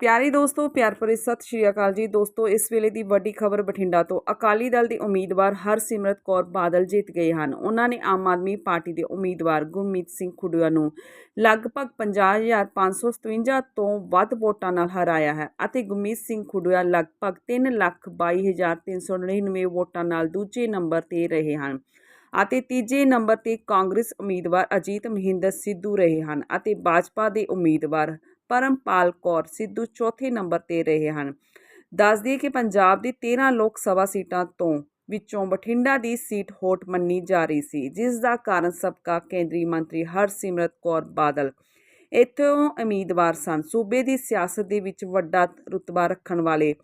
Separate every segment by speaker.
Speaker 1: ਪਿਆਰੇ ਦੋਸਤੋ, ਪਿਆਰ ਭਰੀ ਸਤਿ ਸ਼੍ਰੀ ਅਕਾਲ ਜੀ। ਦੋਸਤੋ, ਇਸ ਵੇਲੇ ਦੀ ਵੱਡੀ ਖਬਰ ਬਠਿੰਡਾ ਤੋਂ। ਅਕਾਲੀ ਦਲ ਦੇ ਉਮੀਦਵਾਰ ਹਰਸਿਮਰਤ ਕੌਰ ਬਾਦਲ ਜਿੱਤ ਗਏ ਹਨ। ਉਹਨਾਂ ਨੇ ਆਮ ਆਦਮੀ ਪਾਰਟੀ ਦੇ ਉਮੀਦਵਾਰ ਗੁਰਮੀਤ ਸਿੰਘ ਖੁੱਡੂਆ ਨੂੰ ਲਗਭਗ 50557 ਤੋਂ ਵੱਧ ਵੋਟਾਂ ਨਾਲ ਹਰਾਇਆ ਹੈ ਅਤੇ ਗੁਰਮੀਤ ਸਿੰਘ ਖੁੱਡੂਆ ਲਗਭਗ 322399 ਵੋਟਾਂ ਨਾਲ ਦੂਜੇ ਨੰਬਰ ਤੇ ਰਹੇ ਹਨ ਅਤੇ ਤੀਜੇ ਨੰਬਰ ਤੇ ਕਾਂਗਰਸ ਉਮੀਦਵਾਰ ਅਜੀਤ ਮਹਿੰਦਰ ਸਿੱਧੂ ਰਹੇ ਹਨ ਅਤੇ ਭਾਜਪਾ ਦੇ ਉਮੀਦਵਾਰ ਪਰਮਪਾਲ ਕੌਰ ਸਿੱਧੂ ਚੌਥੇ ਨੰਬਰ ਤੇ ਰਹੇ ਹਨ। ਦੱਸ ਦਈਏ ਕਿ ਪੰਜਾਬ ਦੀ 13 ਲੋਕ ਸਭਾ ਸੀਟਾਂ ਤੋਂ ਵਿੱਚੋਂ ਬਠਿੰਡਾ ਦੀ ਸੀਟ ਹੋਟ ਮੰਨੀ ਜਾ ਰਹੀ ਸੀ, ਜਿਸ ਦਾ ਕਾਰਨ ਸਬਕਾ ਕੇਂਦਰੀ ਮੰਤਰੀ ਹਰਸਿਮਰਤ ਕੌਰ ਬਾਦਲ। ਇੱਥੋਂ ਉਮੀਦਵਾਰ ਸਨ। ਸੂਬੇ ਦੀ ਸਿਆਸਤ ਦੇ ਵਿੱਚ ਵੱਡਾ ਰੁਤਬਾ ਰੱਖਣ ਵਾਲੇ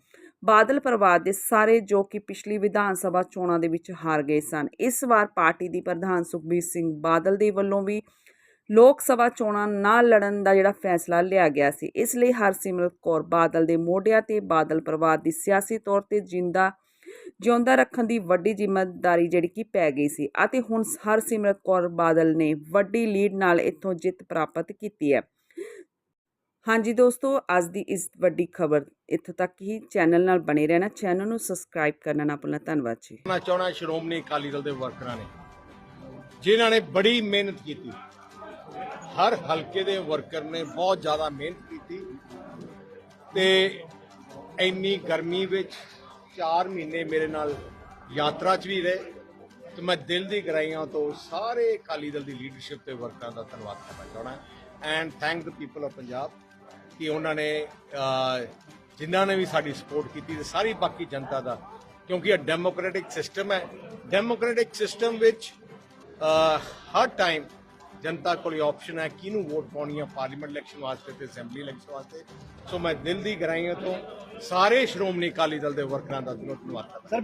Speaker 1: ਬਾਦਲ ਪਰਿਵਾਰ ਦੇ ਸਾਰੇ ਜੋ ਕਿ ਪਿਛਲੀ ਵਿਧਾਨ ਸਭਾ ਚੋਣਾਂ ਦੇ ਵਿੱਚ ਹਾਰ ਗਏ ਸਨ। ਇਸ ਵਾਰ ਪਾਰਟੀ ਦੀ ਪ੍ਰਧਾਨ ਸੁਖਬੀਰ ਸਿੰਘ ਬਾਦਲ ਦੇ ਵੱਲੋਂ ਵੀ ਲੋਕ ਸਭਾ ਚੋਣਾਂ ਨਾ ਲੜਨ ਦਾ ਜਿਹੜਾ ਫੈਸਲਾ ਲਿਆ ਗਿਆ ਸੀ, ਇਸ ਲਈ ਹਰਸਿਮਰਤ ਕੌਰ ਬਾਦਲ ਦੇ ਮੋਢਿਆਂ ਤੇ ਬਾਦਲ ਪਰਿਵਾਰ ਦੀ ਸਿਆਸੀ ਤੌਰ ਤੇ ਜਿੰਦਾ ਜਿਉਂਦਾ ਰੱਖਣ ਦੀ ਵੱਡੀ ਜ਼ਿੰਮੇਵਾਰੀ ਜਿਹੜੀ ਕਿ ਪੈ ਗਈ ਸੀ ਅਤੇ ਹੁਣ ਹਰਸਿਮਰਤ ਕੌਰ ਬਾਦਲ ਨੇ ਵੱਡੀ ਲੀਡ ਨਾਲ ਇੱਥੋਂ ਜਿੱਤ ਪ੍ਰਾਪਤ ਕੀਤੀ ਹੈ। ਹਾਂਜੀ ਦੋਸਤੋ, ਅੱਜ ਦੀ ਇਸ ਵੱਡੀ ਖਬਰ ਇੱਥੋਂ ਤੱਕ ਹੀ ਚੈਨਲ ਨਾਲ ਬਣੇ ਰਹਿਣਾ, ਚੈਨਲ ਨੂੰ ਸਬਸਕ੍ਰਾਈਬ ਕਰਨਾ ਨਾ ਭੁੱਲਣਾ, ਧੰਨਵਾਦ ਜੀ।
Speaker 2: ਮੈਂ ਚਾਹਣਾ ਸ਼੍ਰੋਮਣੀ ਅਕਾਲੀ ਦਲ ਦੇ ਵਰਕਰਾਂ ਨੇ, ਜਿਨ੍ਹਾਂ ਨੇ ਬੜੀ ਮਿਹਨਤ ਕੀਤੀ ਹਰ ਹਲਕੇ ਦੇ ਵਰਕਰ ਨੇ ਬਹੁਤ ਜ਼ਿਆਦਾ ਮਿਹਨਤ ਕੀਤੀ ਤੇ ਇੰਨੀ ਗਰਮੀ ਵਿੱਚ 4 ਮਹੀਨੇ ਮੇਰੇ ਨਾਲ ਯਾਤਰਾ 'ਚ ਵੀ ਰਹੇ ਤੇ ਮੈਂ ਦਿਲ ਦੀ ਗਹਿਰਾਈਆਂ ਤੋਂ ਸਾਰੇ ਅਕਾਲੀ ਦਲ ਦੀ ਲੀਡਰਸ਼ਿਪ ਤੇ ਵਰਕਰਾਂ ਦਾ ਧੰਨਵਾਦ ਕਰਨਾ ਚਾਹਣਾ and thank the people of Punjab ਕਿ ਉਹਨਾਂ ਨੇ ਜਿਨ੍ਹਾਂ ਨੇ ਵੀ ਸਾਡੀ ਸਪੋਰਟ ਕੀਤੀ ਤੇ ਸਾਰੀ ਬਾਕੀ ਜਨਤਾ ਦਾ, ਕਿਉਂਕਿ ਇਹ ਡੈਮੋਕ੍ਰੈਟਿਕ ਸਿਸਟਮ ਹੈ। ਡੈਮੋਕ੍ਰੈਟਿਕ ਸਿਸਟਮ ਵਿੱਚ ਹਰ ਟਾਈਮ ਜਨਤਾ ਕੋਲ ਆਪਸ਼ਨ ਹੈ, ਕਿਹਨੂੰ ਵੋਟ ਪਾਉਣੀ ਹੈ ਪਾਰਲੀਮੈਂਟ ਇਲੈਕਸ਼ਨ ਵਾਸਤੇ ਤੇ ਅਸੈਂਬਲੀ ਇਲੈਕਸ਼ਨ ਵਾਸਤੇ। ਸੋ ਮੈਂ ਦਿਲ ਦੀ ਗਹਿਰਾਈਆਂ ਤੋਂ ਸਾਰੇ ਸ਼੍ਰੋਮਣੀ ਅਕਾਲੀ ਦਲ ਦੇ ਵਰਕਰਾਂ ਦਾ ਧੰਨਵਾਦ ਕਰਦਾ